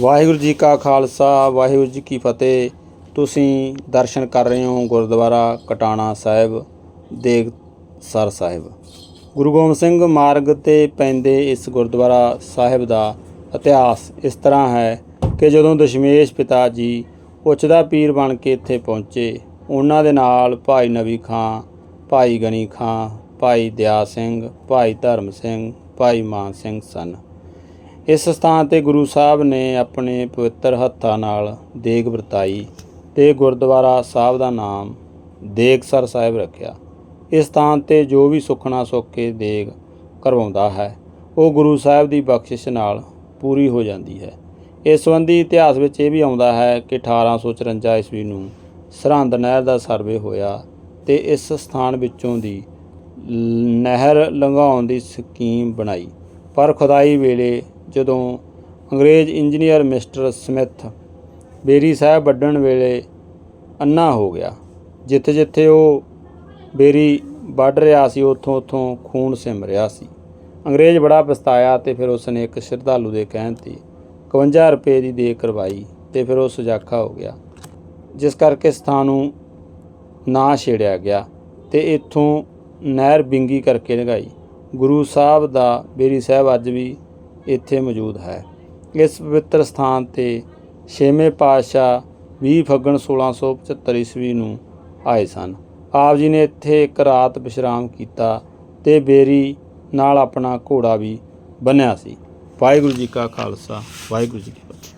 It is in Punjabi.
ਵਾਹਿਗੁਰੂ ਜੀ ਕਾ ਖਾਲਸਾ, ਵਾਹਿਗੁਰੂ ਜੀ ਕੀ ਫਤਿਹ। ਤੁਸੀਂ ਦਰਸ਼ਨ ਕਰ ਰਹੇ ਹੋ ਗੁਰਦੁਆਰਾ ਕਟਾਣਾ ਸਾਹਿਬ ਦੇਗਸਰ ਸਾਹਿਬ। ਗੁਰੂ ਗੋਬਿੰਦ ਸਿੰਘ ਮਾਰਗ ਤੇ ਪੈਂਦੇ ਇਸ ਗੁਰਦੁਆਰਾ ਸਾਹਿਬ ਦਾ ਇਤਿਹਾਸ ਇਸ ਤਰ੍ਹਾਂ ਹੈ ਕਿ ਜਦੋਂ ਦਸ਼ਮੇਸ਼ ਪਿਤਾ ਜੀ ਉੱਚਦਾ ਪੀਰ ਬਣ ਕੇ ਇੱਥੇ ਪਹੁੰਚੇ, ਉਹਨਾਂ ਦੇ ਨਾਲ ਭਾਈ ਨਵੀ ਖਾਂ, ਭਾਈ ਗਨੀ ਖਾਂ, ਭਾਈ ਦਿਆ ਸਿੰਘ, ਭਾਈ ਧਰਮ ਸਿੰਘ, ਭਾਈ ਮਾਨ ਸਿੰਘ ਸਨ। ਇਸ ਸਥਾਨ ਤੇ ਗੁਰੂ ਸਾਹਿਬ ਨੇ ਆਪਣੇ ਪਵਿੱਤਰ ਹੱਥਾਂ ਨਾਲ ਦੇਗ ਵਰਤਾਈ ਤੇ ਗੁਰਦੁਆਰਾ ਸਾਹਿਬ ਦਾ ਨਾਮ ਦੇਗਸਰ ਸਾਹਿਬ ਰੱਖਿਆ। ਇਸ ਸਥਾਨ ਤੇ ਜੋ ਵੀ ਸੁਖਣਾ ਸੁੱਖ ਕੇ ਦੇਗ ਕਰਵਾਉਂਦਾ ਹੈ, ਉਹ ਗੁਰੂ ਸਾਹਿਬ ਦੀ ਬਖਸ਼ਿਸ਼ ਨਾਲ ਪੂਰੀ ਹੋ ਜਾਂਦੀ ਹੈ। ਇਸ ਸੰਬੰਧੀ ਇਤਿਹਾਸ ਵਿੱਚ ਇਹ ਵੀ ਆਉਂਦਾ ਹੈ ਕਿ 1854 ਈਸਵੀ ਨੂੰ ਸਰਹੰਦ ਨਹਿਰ ਦਾ ਸਰਵੇ ਹੋਇਆ ਤੇ ਇਸ ਸਥਾਨ ਵਿੱਚੋਂ ਦੀ ਨਹਿਰ ਲੰਘਾਉਣ ਦੀ ਸਕੀਮ ਬਣਾਈ। ਪਰ ਖੁਦਾਈ ਵੇਲੇ ਜਦੋਂ ਅੰਗਰੇਜ਼ ਇੰਜੀਨੀਅਰ ਮਿਸਟਰ ਸਮਿਥ ਬੇਰੀ ਸਾਹਿਬ ਵੱਢਣ ਵੇਲੇ ਅੰਨਾ ਹੋ ਗਿਆ ਜਿੱਥੇ ਜਿੱਥੇ ਉਹ ਬੇਰੀ ਵੱਢ ਰਿਹਾ ਸੀ ਉੱਥੋਂ ਉੱਥੋਂ ਖੂਨ ਸਿਮ ਰਿਹਾ ਸੀ। ਅੰਗਰੇਜ਼ ਬੜਾ ਪਛਤਾਇਆ ਤੇ ਫਿਰ ਉਸਨੇ ਇੱਕ ਸ਼ਰਧਾਲੂ ਦੇ ਕਹਿਣ ਤੇ 51 ਰੁਪਏ ਦੀ ਦੇ ਕਰਵਾਈ ਤੇ ਫਿਰ ਉਹ ਸੁਜਾਖਾ ਹੋ ਗਿਆ, ਜਿਸ ਕਰਕੇ ਸਥਾਨ ਨੂੰ ਨਾ ਛੇੜਿਆ ਗਿਆ ਤੇ ਇੱਥੋਂ ਨਹਿਰ ਬਿੰਗੀ ਕਰਕੇ ਲਗਾਈ ਗੁਰੂ ਸਾਹਿਬ ਦਾ ਬੇਰੀ ਸਾਹਿਬ ਅੱਜ ਵੀ ਇੱਥੇ ਮੌਜੂਦ ਹੈ। ਇਸ ਪਵਿੱਤਰ ਸਥਾਨ ਤੇ ਛੇਵੇਂ ਪਾਤਸ਼ਾਹ 20 ਫੱਗਣ 1675 ਈਸਵੀ ਨੂੰ ਆਏ ਸਨ। ਆਪ ਜੀ ਨੇ ਇੱਥੇ ਇੱਕ ਰਾਤ ਵਿਸ਼ਰਾਮ ਕੀਤਾ ਤੇ ਬੇਰੀ ਨਾਲ ਆਪਣਾ ਘੋੜਾ ਵੀ ਬੰਨਿਆ ਸੀ। ਵਾਹਿਗੁਰੂ ਜੀ ਕਾ ਖਾਲਸਾ, ਵਾਹਿਗੁਰੂ ਜੀ ਕੀ ਫਤਿਹ।